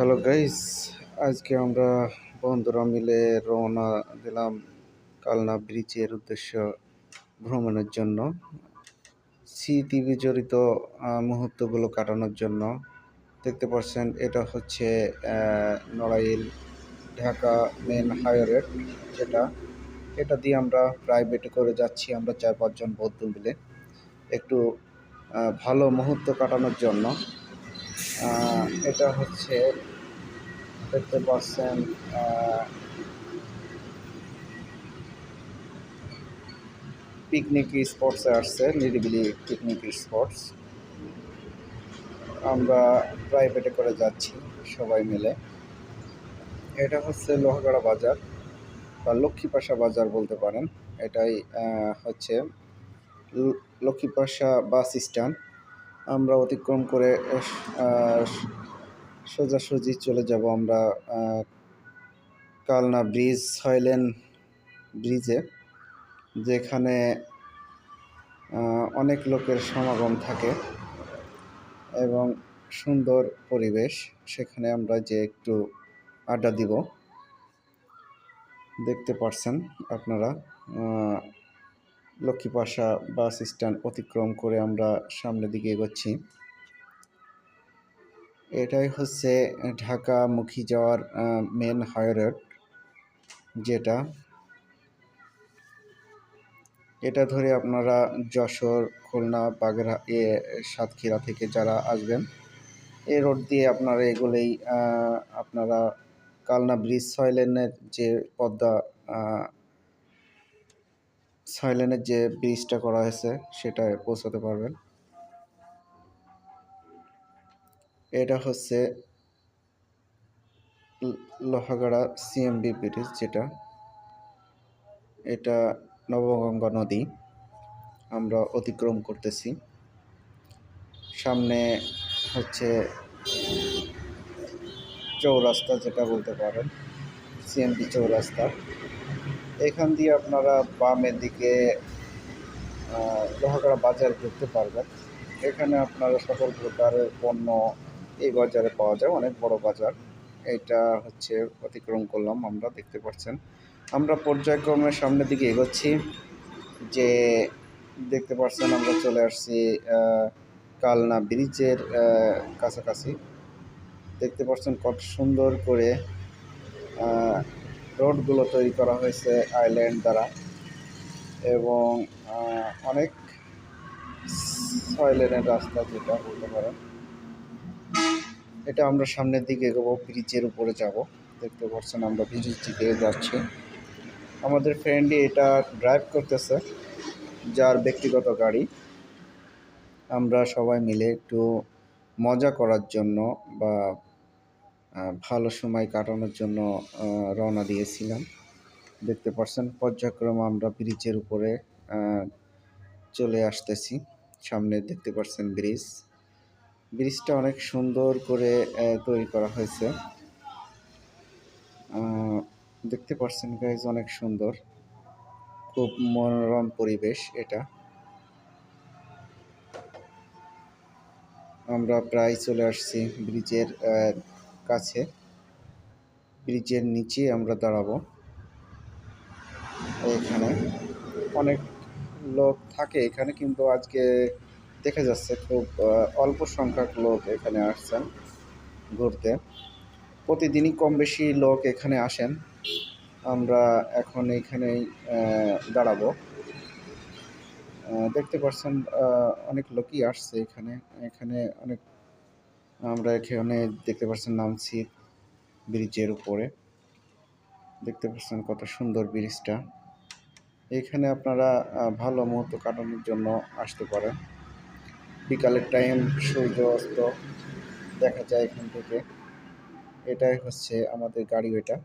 Hello guys আজকে আমরা বন্ধুরা মিলে রওনা দিলাম কালনা ব্রিজের উদ্দেশ্য ভ্রমণের জন্য। স্মৃতি বিজড়িত আহ, মুহূর্তগুলো কাটানোর জন্য। দেখতে পাচ্ছেন এটা হচ্ছে নড়াইল ঢাকা মেন হাইওয়ে যেটা। এটা দিয়ে আমরা প্রাইভেটে করে যাচ্ছি আমরা চার পাঁচজন বন্ধু মিলে। একটু ভালো মুহূর্ত কাটানোর জন্য। এটা হচ্ছে দেখতে পাচ্ছেন পিকনিক স্পটসে আসছে, নিরিবিলি পিকনিক স্পটস আমরা প্রাইভেটে করে যাচ্ছি সবাই মিলে। এটা হচ্ছে লোহাগাড়া বাজার, বা লক্ষ্মীপাশা বাজার বলতে পারেন। এটাই হচ্ছে লক্ষ্মীপাশা বাস স্ট্যান্ড আমরা অতিক্রম করে সোজাসুজি চলে যাব আমরা কালনা ব্রিজ ছয়লেন ব্রিজে, যেখানে অনেক লোকের সমাগম থাকে এবং সুন্দর পরিবেশ। সেখানে আমরা যে একটু আড্ডা দিব, দেখতে পারছেন আপনারা লক্ষ্মীপাশা বাস স্ট্যান্ড অতিক্রম করে আমরা সামনের দিকে এগোচ্ছি। এটাই হচ্ছে ঢাকামুখী যাওয়ার মেন হাইরোড যেটা। এটা ধরে আপনারা যশোর, খুলনা বাগেরহা এ, সাতক্ষীরা থেকে যারা আসবেন এই রোড দিয়ে আপনারা এগুলোই আপনারা কালনা ব্রিজ সয়লেনের যে পদ্মা ছয় লেনের যে ব্রিজটা করা হয়েছে, সেটায় পৌঁছাতে পারবেন। এটা হচ্ছে লোহাগাড়া সিএমবি ব্রিজ যেটা। এটা নবগঙ্গা নদী। আমরা অতিক্রম করতেছি। সামনে হচ্ছে চৌরাস্তা যেটা বলতে পারেন সিএমবি চৌরাস্তা। এখান দিয়ে আপনারা বামের দিকে লোহাগাড়া বাজার ঢুকতে পারবেন। এখানে আপনারা সকল প্রকারের পণ্য এই বাজারে পাওয়া যায়, অনেক বড় বাজার। এটা হচ্ছে অতিক্রম করলাম, আমরা দেখতে পাচ্ছেন। আমরা পর্যায়ক্রমের সামনের দিকে এগোচ্ছি। যে দেখতে পাচ্ছেন, আমরা চলে আসছি কালনা ব্রিজের কাছাকাছি। দেখতে পাচ্ছেন কত সুন্দর করে রোডগুলো তৈরি করা হয়েছে আইল্যান্ড দ্বারা এবং অনেক ছয় লেনের রাস্তা যেটা বলতে পারেন। এটা আমরা সামনের দিকে এগোবো, ব্রিজের উপরে যাব। দেখতে পাচ্ছেন আমরা ব্রিজের দিকে যাচ্ছি। আমাদের ফ্রেন্ডই এটা ড্রাইভ করতেছে, যার ব্যক্তিগত গাড়ি। আমরা সবাই মিলে একটু মজা করার জন্য বা ভালো সময় কাটানোর জন্য রওনা দিয়েছিলাম। দেখতে পাচ্ছেন, পর্যায়ক্রমে আমরা ব্রিজের উপরে চলে আসতেছি। সামনে দেখতে পাচ্ছেন ব্রিজ। ব্রিজটা অনেক সুন্দর করে তৈরি করা হয়েছে। দেখতে পাচ্ছেন গাইজ অনেক সুন্দর। খুব মনোরম পরিবেশ এটা। আমরা প্রায় চলে আসছি ব্রিজের কাছে। ব্রিজের নিচে আমরা দাঁড়াবো। এখানে অনেক লোক থাকে এখানে কিন্তু আজকে দেখা যাচ্ছে খুব অল্প সংখ্যক লোক এখানে আসছেন ঘুরতে। প্রতিদিনই কম বেশি লোক এখানে আসেন। আমরা এখন এইখানেই আহ, দাঁড়াবো। দেখতে পাচ্ছেন অনেক লোকই আসছে এখানে। এখানে অনেক আমরা এখানে দেখতে পাচ্ছেন নামছি ব্রিজের উপরে। দেখতে পাচ্ছেন কত সুন্দর ব্রিজটা। এখানে আপনারা ভালো মুহূর্ত কাটানোর জন্য আসতে পারেন। বিকালের টাইম সূর্য অস্ত দেখা যায় এখান থেকে। এটাই হচ্ছে আমাদের গাড়ি, এটা।